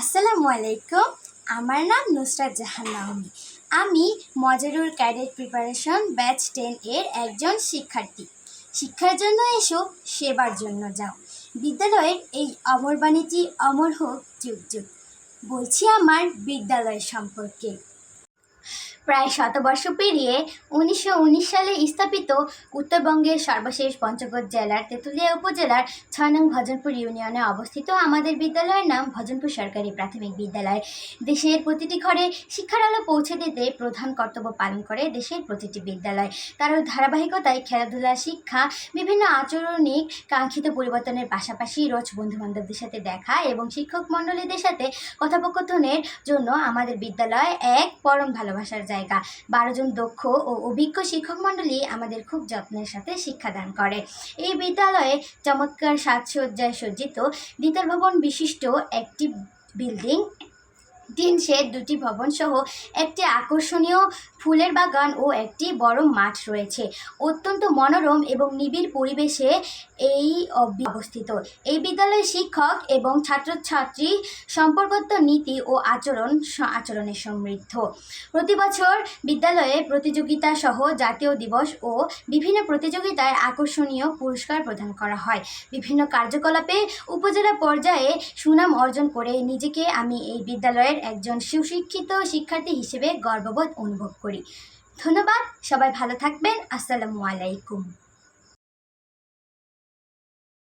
আসসালামু আলাইকুম। আমার নাম নুসরাত জাহান নাহমি আমি মজারুর ক্যাডেট প্রিপারেশন ব্যাচ টেন এর একজন শিক্ষার্থী। শিক্ষার জন্য এসো, সেবার জন্য যাও। বিদ্যালয়ের এই অমর বাণীটি অমর হোক, যুগ যুগ। বলছি আমার বিদ্যালয় সম্পর্কে। প্রায় শতবর্ষ পেরিয়ে উনিশশো উনিশ সালে স্থাপিত উত্তরবঙ্গের সর্বশেষ পঞ্চগড় জেলার তেঁতুলিয়া উপজেলার ছয় নং ভজনপুর ইউনিয়নে অবস্থিত আমাদের বিদ্যালয়ের নাম ভজনপুর সরকারি প্রাথমিক বিদ্যালয়। দেশের প্রতিটি ঘরে শিক্ষার আলো পৌঁছে দিতে প্রধান কর্তব্য পালন করে দেশের প্রতিটি বিদ্যালয়। তার ধারাবাহিকতায় খেলাধুলা, শিক্ষা, বিভিন্ন আচরণিক, কাঙ্ক্ষিত পরিবর্তনের পাশাপাশি রোজ বন্ধুবান্ধবদের সাথে দেখা এবং শিক্ষক মণ্ডলীদের সাথে কথোপকথনের জন্য আমাদের বিদ্যালয় এক পরম ভালোবাসার জায়গা। বারো জন দক্ষ ও অভিজ্ঞ শিক্ষক মণ্ডলী আমাদের খুব যত্নের সাথে শিক্ষাদান করে। এই বিদ্যালয়ে চমৎকার সাজসজ্জায় সজ্জিত দ্বিতল ভবন বিশিষ্ট একটি বিল্ডিং তিন শেড দুটি ভবন সহ একটি আকর্ষণীয় ফুলের বাগান ও একটি বড় মাঠ রয়েছে। অত্যন্ত মনোরম এবং নিবিড় পরিবেশে এই অব- অবস্থিত। এই বিদ্যালয়ের শিক্ষক এবং ছাত্রছাত্রী সম্পর্কত নীতি ও আচরণ স- আচরণে সমৃদ্ধ। প্রতি বছর বিদ্যালয়ে প্রতিযোগিতা সহ জাতীয় দিবস ও বিভিন্ন প্রতিযোগিতায় আকর্ষণীয় পুরস্কার প্রদান করা হয়। বিভিন্ন কার্যকলাপে উপজেলা পর্যায়ে সুনাম অর্জন করে নিজেকে আমি এই বিদ্যালয়ের একজন সুশিক্ষিত শিক্ষার্থী হিসেবে গর্ববোধ অনুভব করি। ধন্যবাদ সবাই ভালো থাকবেন আসসালামু আলাইকুম।